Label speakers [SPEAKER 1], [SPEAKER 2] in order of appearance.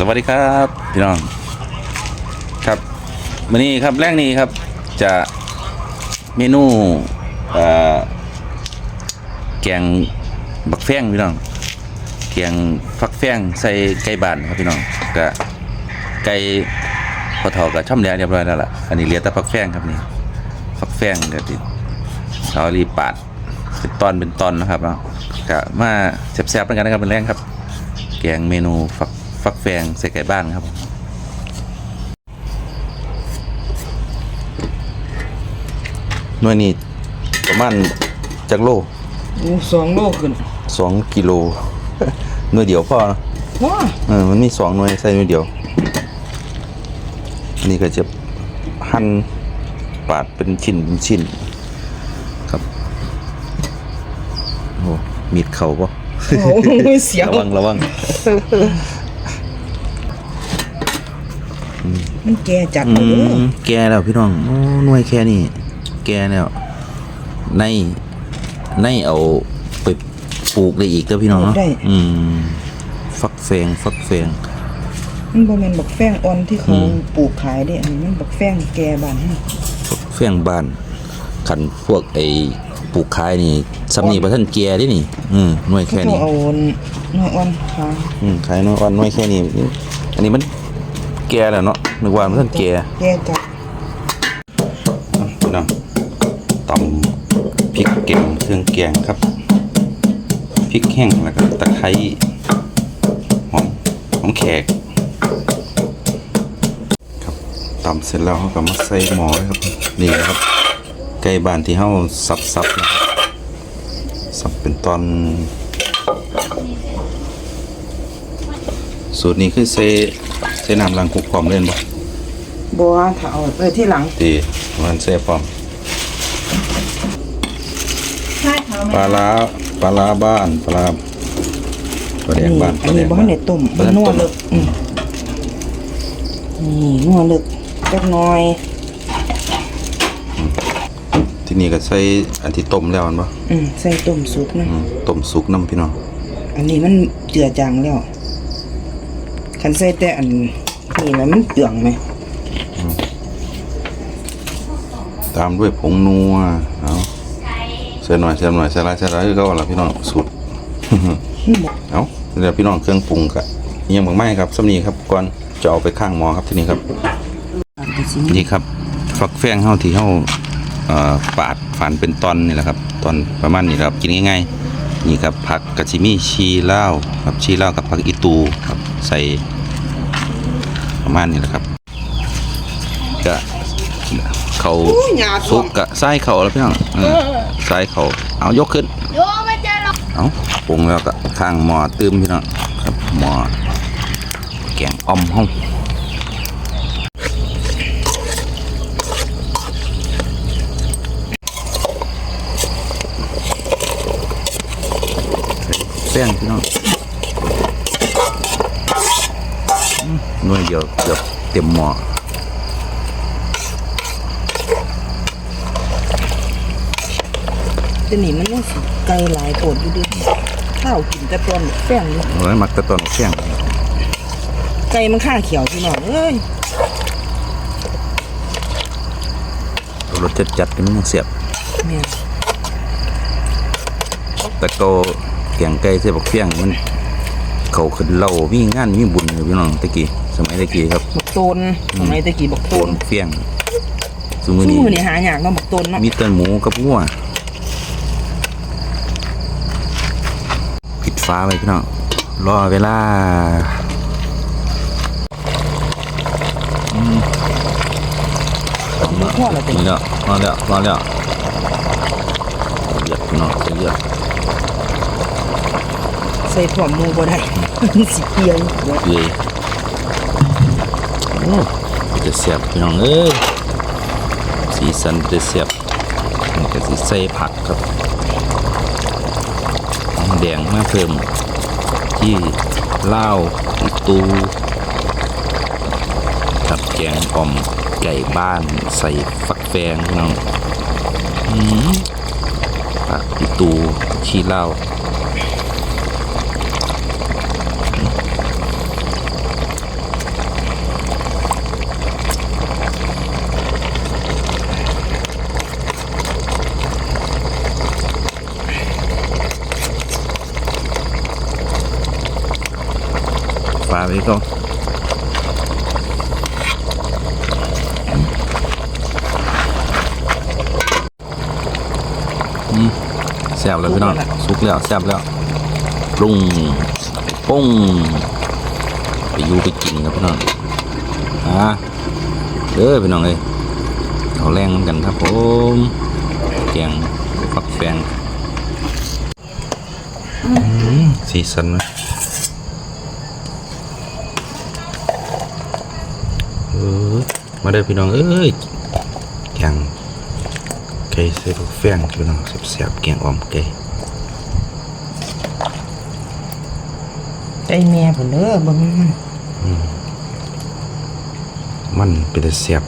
[SPEAKER 1] สวัสดีครับพี่น้องครับวันนี้ครับแรกนี้ครับจะเมนูแกงบักแฟงพี่น้องแกงฟักแฟงใส่ไก่บ้านครับพี่น้องกะไก่พอเท่ากับช่อมแดงเรียบร้อยแล้วล่ะอันนี้เหลือแต่ฟักแฟงครับนี่ฟักแฟงเดี๋ยวติเขารีบปาดเป็นตอนเป็นตอนนะครับเนาะกะมาแซ่บๆกันนะครับเป็นแรงครับ แกงเมนูฟัก ฟักแฟงใส่ไก่บ้านครับผมหน่วยนี้ประมาณจากโล
[SPEAKER 2] โอ้สองโลขึ้น
[SPEAKER 1] สองกิโลหน่วยเดียวพอนะ
[SPEAKER 2] ว้า
[SPEAKER 1] เออมันมีสองหน่วยใส่หน่วยเดียวอันนี้ก็จะหั่นปาดเป็นชิ้นเป็นชิ้นครับโอ้มีดเข่าปะ
[SPEAKER 2] โอ้ยเสียว
[SPEAKER 1] ระวังระวัง
[SPEAKER 2] มันแกจัด
[SPEAKER 1] อื
[SPEAKER 2] เอาเด้อ
[SPEAKER 1] มแกแล้วพี่น้องโอ้หน่วยแค่นี้แกแล้ว ใน ในเอาไปปลูกได้อีกเด้อพี่น้องเนาะอืม ฟักแฟงฟักแฟง
[SPEAKER 2] มันบ่แม่นบักแฟงอ่อนที่เขา
[SPEAKER 1] อืม
[SPEAKER 2] ปลูกขายเด้อันนี้มันบักแฟงแกบ้านเฮา
[SPEAKER 1] ฟักแฟงบ้านขันพวกไอ้ปลูกขายนี่สำนีประท่านแกเด้นี่ อืมหน่วย
[SPEAKER 2] เขา
[SPEAKER 1] แค่
[SPEAKER 2] โทร
[SPEAKER 1] นี้
[SPEAKER 2] เอาหน่อยอ่อนขาย
[SPEAKER 1] อืมขายหน่วยวันหน่วยแค่นี้ อันนี้มัน แกแล้วเนาะนึกว่ามันท่านแก
[SPEAKER 2] แกจัด
[SPEAKER 1] พี่น้องตำพริกแกงเครื่องแกงครับพริกแห้งแล้วก็ตะไคร้หอมหอมแขก ครับตำเสร็จแล้วเขาก็มาใส่หม้อเลยครับนี่นะครับไก่บ้านที่เขาสับสับๆนะครับสับเป็นตอนสูตรนี้คือใส่ ใส่น้ำล้างคุกพร้อมเล่นบ่
[SPEAKER 2] บ่ว่าถ้าเอาไปที่หลัง
[SPEAKER 1] ดีมันใส่พร้อม
[SPEAKER 2] ใช่เขา
[SPEAKER 1] ปลาร้าปลาร้าบ้านปลาร้าปลาแดงบ้านป
[SPEAKER 2] อั
[SPEAKER 1] ลานแด
[SPEAKER 2] นี้
[SPEAKER 1] ง
[SPEAKER 2] บ่
[SPEAKER 1] บ้าน
[SPEAKER 2] ได้ต้ม
[SPEAKER 1] บ่
[SPEAKER 2] มัน
[SPEAKER 1] ทัน
[SPEAKER 2] นัว
[SPEAKER 1] ต้ม
[SPEAKER 2] เลิกอืมนี่นัวเลิกจักหน่อย
[SPEAKER 1] ที่นี่ก็ใส่อันที่ต้มแล้วอันบ่
[SPEAKER 2] อืมใส่ต้มสุกนะ
[SPEAKER 1] อืมต้มสุกน้ำพี่น้อง
[SPEAKER 2] อันนี้มันเจือจางแล้ว คันใส่แต่อันนี่แล้วมันเปลืองไหม
[SPEAKER 1] ตามด้วยผงนัวเอาใส่หน่อยใส่หน่อยใส่หลายใส่ลายคือก็ว่าละพี่น้องสูตร
[SPEAKER 2] มันบอก
[SPEAKER 1] เอาเดี๋ยวพี่น้องเครื่องปรุงกะเยี่ยมมากๆครับสำนีครับก่อนจะเอาไปข้างหมอครับทีนี้ครับ
[SPEAKER 2] นี่
[SPEAKER 1] ครับฟักแฟงเฮาที่เฮาปาดฝานเป็นตอนนี่แหละครับ ตอนประมาณนี้ครับกินง่ายๆนี่ครับผักกะชิมีชีเล่าครับชีเล่ากับผักอีตูครับ ใส่ประมาณนี้แหละครับก็เขา
[SPEAKER 2] อู้หยา
[SPEAKER 1] ซุกกะไส้เขาแล้วพี่น้องเออไส้เขาเอายกขึ้น
[SPEAKER 3] โยไม่เจอหรอก
[SPEAKER 1] เอาปรุงแล้วก็ข้างหม้อตื้มพี่น้องครับหม้อแกงอ่อมห้องแป้งพี่น้องอืม หน่วยเดียวเกือบเต็มหม้อ
[SPEAKER 2] จะหนีมันยังสิไกลหลายโปดอยู่ดิข้าวกินแต่ตอนแป้งอยู่
[SPEAKER 1] โอ้ยมักแต่ตอนแป้ง
[SPEAKER 2] ไก่มันข้าเขียวพี่น้องเอ้ย
[SPEAKER 1] รสจัดจัดๆนี่มันยังเสียบ
[SPEAKER 2] แม่น
[SPEAKER 1] แต่ก็แกงไก่เสียบักเฟี้ยงมัน เขาขึ้นเหล่ามีงานมีบุญอยู่พี่น้องตะกี้ สมัยตะกี้ครับ
[SPEAKER 2] บักโตนสมัยตะกี้บักโต
[SPEAKER 1] โต
[SPEAKER 2] น
[SPEAKER 1] นเฟี้ยงสมือ
[SPEAKER 2] สู้
[SPEAKER 1] นี้
[SPEAKER 2] มือนี่หายากเนาะบักโตนเนาะ
[SPEAKER 1] มีแต่หมูกับงัวปิดฟ้าไว้พี่น้องรอเวลา
[SPEAKER 2] มันพ่อเราเป็น
[SPEAKER 1] นี่แล้วมาแล้วมาแล้วเลือดพี่น้องเลือด
[SPEAKER 2] ใส่ถั่วหมูบ่ได้ มันสิเปรี้ยวเดี๋ยว
[SPEAKER 1] เปื่อยโอ้ จะเสียบพี่น้องเอ้ยสีสันจะเสียบนี่ก็สิใส่ผักครับหอมแดงมาเพิ่มที่เล่าตูกับแกงอ่อมไก่บ้านใส่ฟักแฟงพี่น้องอืมผักตูขี้เหล้า ฟ้าไปก็อืมแซ่บแล้วพี่น้องสุกแล้วแซ่บแล้วปรุงปุ้งไปอยูไปกินครับพี่น้องอ่าเด้อพี่น้องเอ้ยเขาแรงกันครับผมแกงฟักแฟงสีสันนะ ออมาเด้อพี่น้องเอ้ยแกงไก่ใส่ฟักแฟงพี่น้องแซ่บๆแกงอ่อมไก่
[SPEAKER 2] ใจแม่เพิ่นเด้อเบิ่งมัน
[SPEAKER 1] มันเป็นแต่แซ่บ